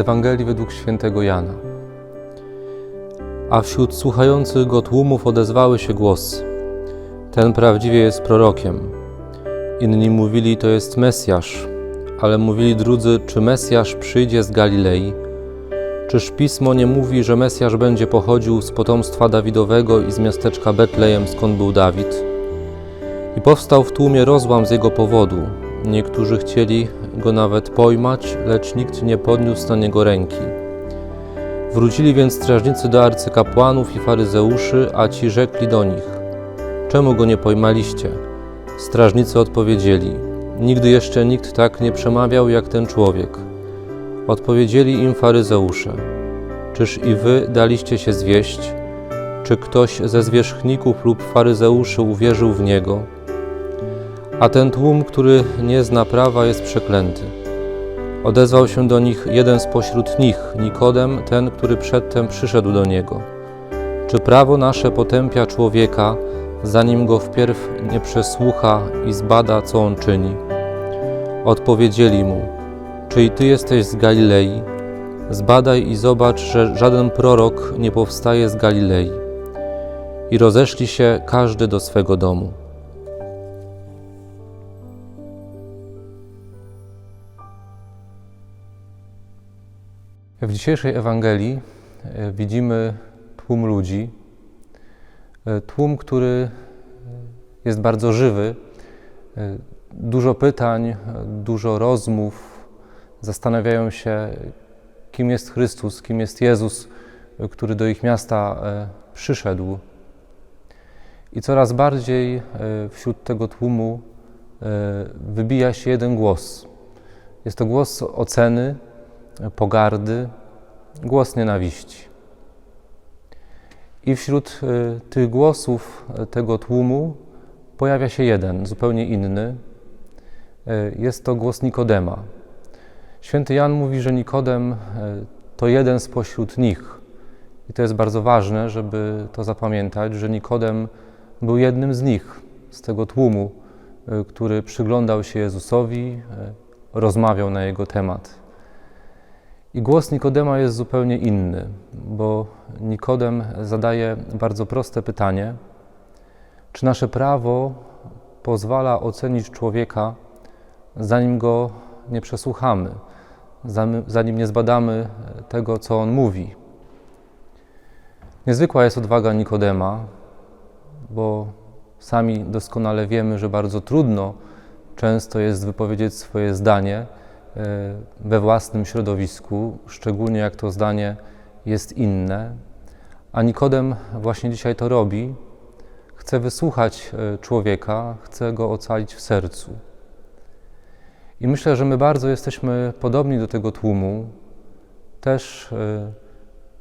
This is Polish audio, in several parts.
Ewangelii według świętego Jana. A wśród słuchających go tłumów odezwały się głosy. Ten prawdziwie jest prorokiem. Inni mówili, to jest Mesjasz, ale mówili drudzy, czy Mesjasz przyjdzie z Galilei? Czyż Pismo nie mówi, że Mesjasz będzie pochodził z potomstwa Dawidowego i z miasteczka Betlejem, skąd był Dawid? I powstał w tłumie rozłam z jego powodu. Niektórzy chcieli go nawet pojmać, lecz nikt nie podniósł na niego ręki. Wrócili więc strażnicy do arcykapłanów i faryzeuszy, a ci rzekli do nich: Czemu go nie pojmaliście? Strażnicy odpowiedzieli: Nigdy jeszcze nikt tak nie przemawiał jak ten człowiek. Odpowiedzieli im faryzeusze: Czyż i wy daliście się zwieść? Czy ktoś ze zwierzchników lub faryzeuszy uwierzył w niego? A ten tłum, który nie zna prawa, jest przeklęty. Odezwał się do nich jeden spośród nich, Nikodem, ten, który przedtem przyszedł do niego. Czy prawo nasze potępia człowieka, zanim go wpierw nie przesłucha i zbada, co on czyni? Odpowiedzieli mu: Czy i ty jesteś z Galilei? Zbadaj i zobacz, że żaden prorok nie powstaje z Galilei. I rozeszli się każdy do swego domu. W dzisiejszej Ewangelii e, widzimy tłum ludzi, e, tłum, który jest bardzo żywy, e, dużo pytań, dużo rozmów, zastanawiają się, kim jest Chrystus, kim jest Jezus, który do ich miasta przyszedł. I coraz bardziej wśród tego tłumu wybija się jeden głos. Jest to głos oceny, pogardy, głos nienawiści. I wśród y, tych głosów y, tego tłumu pojawia się jeden, zupełnie inny. Y, jest to głos Nikodema. Święty Jan mówi, że Nikodem to jeden spośród nich. I to jest bardzo ważne, żeby to zapamiętać, że Nikodem był jednym z nich, z tego tłumu, który przyglądał się Jezusowi, rozmawiał na jego temat. I głos Nikodema jest zupełnie inny, bo Nikodem zadaje bardzo proste pytanie: czy nasze prawo pozwala ocenić człowieka, zanim go nie przesłuchamy, zanim nie zbadamy tego, co on mówi? Niezwykła jest odwaga Nikodema, bo sami doskonale wiemy, że bardzo trudno często jest wypowiedzieć swoje zdanie we własnym środowisku, szczególnie jak to zdanie jest inne. A Nikodem właśnie dzisiaj to robi. Chce wysłuchać e, człowieka, chce go ocalić w sercu. I myślę, że my bardzo jesteśmy podobni do tego tłumu. Też e,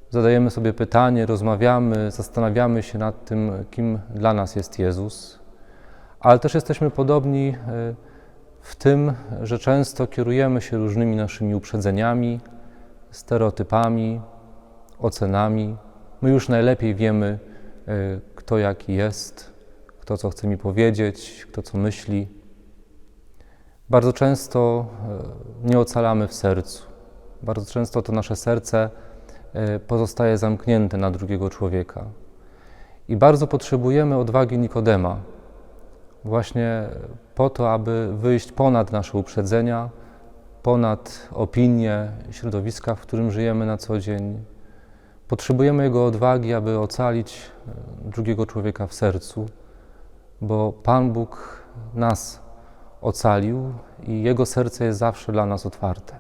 zadajemy sobie pytanie, rozmawiamy, zastanawiamy się nad tym, kim dla nas jest Jezus, ale też jesteśmy podobni w tym, że często kierujemy się różnymi naszymi uprzedzeniami, stereotypami, ocenami. My już najlepiej wiemy, e, kto jaki jest, kto co chce mi powiedzieć, kto co myśli. Bardzo często e, nie ocalamy w sercu. Bardzo często to nasze serce e, pozostaje zamknięte na drugiego człowieka. I bardzo potrzebujemy odwagi Nikodema, właśnie po to, aby wyjść ponad nasze uprzedzenia, ponad opinie środowiska, w którym żyjemy na co dzień. Potrzebujemy Jego odwagi, aby ocalić e, drugiego człowieka w sercu, bo Pan Bóg nas ocalił i Jego serce jest zawsze dla nas otwarte.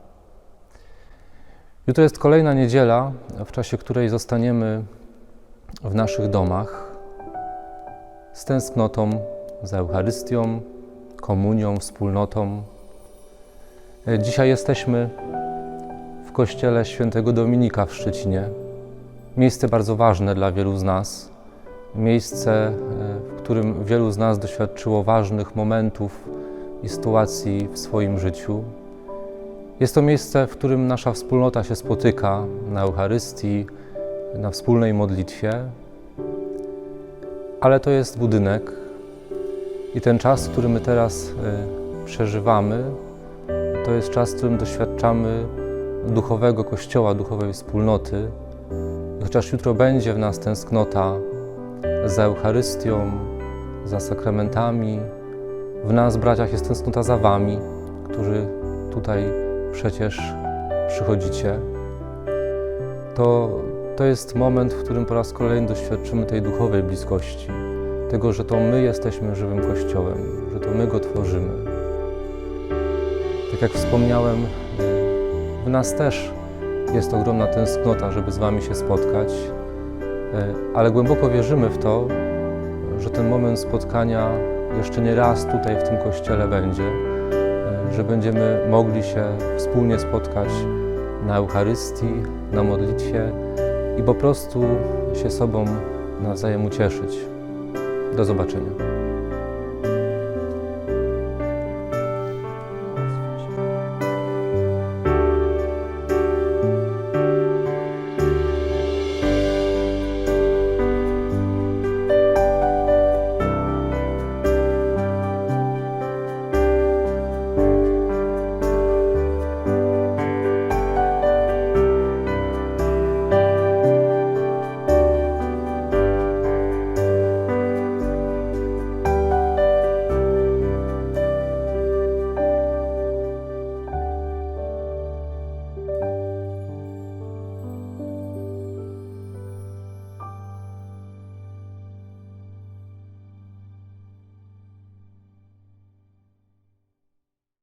Jutro jest kolejna niedziela, w czasie której zostaniemy w naszych domach z tęsknotą za Eucharystią, komunią, wspólnotą. E, dzisiaj jesteśmy w kościele świętego Dominika w Szczecinie. Miejsce bardzo ważne dla wielu z nas. Miejsce, e, w którym wielu z nas doświadczyło ważnych momentów i sytuacji w swoim życiu. Jest to miejsce, w którym nasza wspólnota się spotyka na Eucharystii, na wspólnej modlitwie, ale to jest budynek, i ten czas, który my teraz e, przeżywamy, to jest czas, w którym doświadczamy duchowego kościoła, duchowej wspólnoty. Chociaż jutro będzie w nas tęsknota za Eucharystią, za sakramentami, w nas, braciach, jest tęsknota za Wami, którzy tutaj przecież przychodzicie. To, to jest moment, w którym po raz kolejny doświadczymy tej duchowej bliskości, tego, że to my jesteśmy żywym Kościołem, że to my go tworzymy. Tak jak wspomniałem, w nas też jest ogromna tęsknota, żeby z Wami się spotkać, e, ale głęboko wierzymy w to, że ten moment spotkania jeszcze nie raz tutaj w tym kościele będzie, e, że będziemy mogli się wspólnie spotkać na Eucharystii, na modlitwie i po prostu się sobą nawzajem ucieszyć. Do zobaczenia.